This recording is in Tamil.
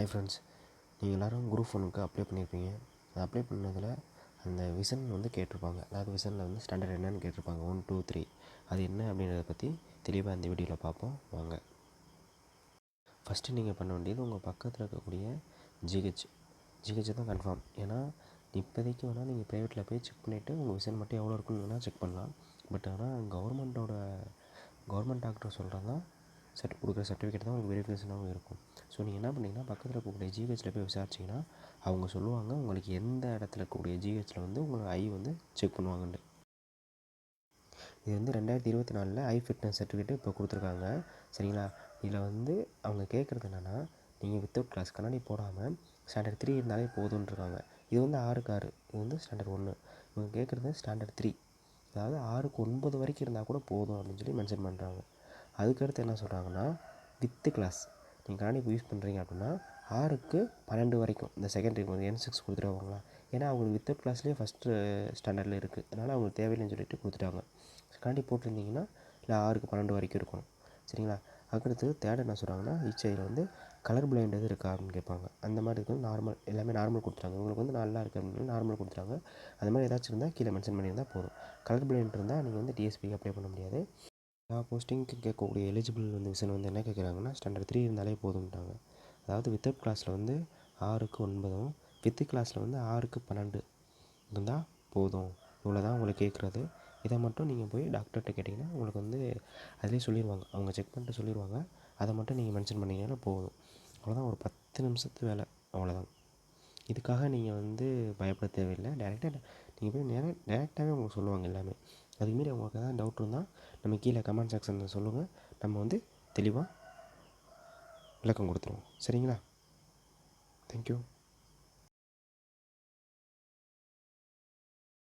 ஹே ஃப்ரெண்ட்ஸ் நீங்கள் எல்லோரும் குரூப் ஒன்றுக்கு அப்ளை பண்ணியிருப்பீங்க அது அப்ளை பண்ணதில் அந்த விசன் வந்து கேட்டிருப்பாங்க. அதாவது விசனில் வந்து ஸ்டாண்டர்ட் என்னன்னு கேட்டிருப்பாங்க. ஒன் டூ த்ரீ அது என்ன அப்படின்றத பற்றி தெளிவாக இந்த வீடியோவில் பார்ப்போம். வாங்க. ஃபஸ்ட்டு நீங்கள் பண்ண வேண்டியது உங்கள் பக்கத்தில் இருக்கக்கூடிய ஜிஹெச் ஜிஹெச் தான் கன்ஃபார்ம் ஏன்னா இப்போதைக்கு வேணால் நீங்கள் ப்ரைவேட்டில் போய் செக் பண்ணிவிட்டு உங்கள் விசன் மட்டும் எவ்வளோ இருக்குன்னு வேணால் செக் பண்ணலாம். பட் ஆனால் கவர்மெண்ட்டோட கவர்மெண்ட் டாக்டர் சொல்கிறது தான் சர்ட் கொடுக்குற சர்டிஃபிகேட் தான் உங்களுக்கு வெரிஃபிகேஷனாகவும் இருக்கும். ஸோ நீங்கள் என்ன பண்ணீங்கன்னா பக்கத்தில் இருக்கக்கூடிய ஜிஹெச்சில் போய் விசாரிச்சிங்கன்னா அவங்க சொல்லுவாங்க உங்களுக்கு எந்த இடத்துல இருக்கக்கூடிய ஜிஹெச்சில் வந்து உங்களுக்கு ஐ வந்து செக் பண்ணுவாங்கன்ட்டு. இது வந்து ரெண்டாயிரத்தி இருபத்தி நாலில் ஐ ஃபிட்னஸ் சர்டிஃபிகேட் இப்போ கொடுத்துருக்காங்க. சரிங்களா? இதில் வந்து அவங்க கேட்குறது என்னென்னா நீங்கள் வித்தவுட் கிளாஸ் கண்ணாடி போடாமல் ஸ்டாண்டர்ட் த்ரீ இருந்தாலே போதுன்ட்ருக்காங்க இது வந்து ஆறுக்கு ஆறு. இது வந்து ஸ்டாண்டர்ட் ஒன்று இவங்க கேட்குறது ஸ்டாண்டர்ட் த்ரீ அதாவது ஆறுக்கு ஒன்பது வரைக்கும் இருந்தால் கூட போதும் அப்படின்னு சொல்லி மென்ஷன் பண்ணுறாங்க அதுக்கடுத்து என்ன சொல்கிறாங்கன்னா வித்து கிளாஸ் நீங்கள் கண்ணாடி யூஸ் பண்ணுறீங்க அப்படின்னா ஆறுக்கு பன்னெண்டு வரைக்கும். இந்த செகண்டரி வந்து என் சிக்ஸ் கொடுத்துருவாங்களா ஏன்னா அவங்களுக்கு வித்தவுட் கிளாஸ்லேயே ஃபஸ்ட்டு ஸ்டாண்டர்டில் இருக்குது அதனால் அவங்களுக்கு தேவையில்லைன்னு சொல்லிட்டு கொடுத்துட்டாங்க. கண்ணாடி போட்டிருந்தீங்கன்னா இல்லை ஆறுக்கு பன்னெண்டு வரைக்கும் இருக்கணும். சரிங்களா? அதுக்கடுத்து தேர்ட் என்ன சொல்கிறாங்கன்னா இச்சையில் வந்து கலர் பிளைண்ட் எது இருக்கா அப்படின்னு கேட்பாங்க. அந்த மாதிரி இருக்குது நார்மல் எல்லாமே நார்மல் கொடுத்துட்டாங்க. உங்களுக்கு வந்து நல்லா இருக்குது அப்படின்னு நார்மல் கொடுத்துட்டாங்க. அந்த மாதிரி ஏதாச்சும் இருந்தால் கீழே மென்ஷன் பண்ணியிருந்தால் போதும். கலர் பிளைண்ட் இருந்தால் நீங்கள் வந்து டிஎஸ்பிக்கு அப்ளை பண்ண முடியாது. எல்லா போஸ்டிங்க்கு கேட்கக்கூடிய எலிஜிபிள் வந்து விசன் வந்து என்ன கேட்குறாங்கன்னா ஸ்டாண்டர்ட் த்ரீ இருந்தாலே போதும்ட்டாங்க. அதாவது வித்தவுட் கிளாஸில் வந்து ஆறுக்கு ஒன்பதும் வித்து கிளாஸில் வந்து ஆறுக்கு பன்னெண்டு இருந்தால் போதும். இவ்வளோ தான் உங்களுக்கு கேட்குறது. இதை மட்டும் நீங்கள் போய் டாக்டர்கிட்ட கேட்டிங்கன்னா உங்களுக்கு வந்து அதிலே சொல்லிடுவாங்க அவங்க செக் பண்ணிட்டு சொல்லிடுவாங்க அதை மட்டும் நீங்கள் மென்ஷன் பண்ணிங்கன்னா போதும். அவ்வளோதான் ஒரு பத்து நிமிஷத்து வேலை. அவ்வளோதான் இதுக்காக நீங்கள் வந்து பயப்பட தேவையில்லை. டேரெக்டாக நீங்கள் போய் நேராக டேரெக்டாகவே உங்களுக்கு சொல்லுவாங்க எல்லாமே. அதுக்குமாரி உங்களுக்கு எதாவது டவுட் இருந்தால் நம்ம கீழே கமெண்ட் செக்ஷனில் சொல்லுங்கள் நம்ம வந்து தெளிவாக விளக்கம் கொடுத்துருவோம். சரிங்களா? தேங்க்யூ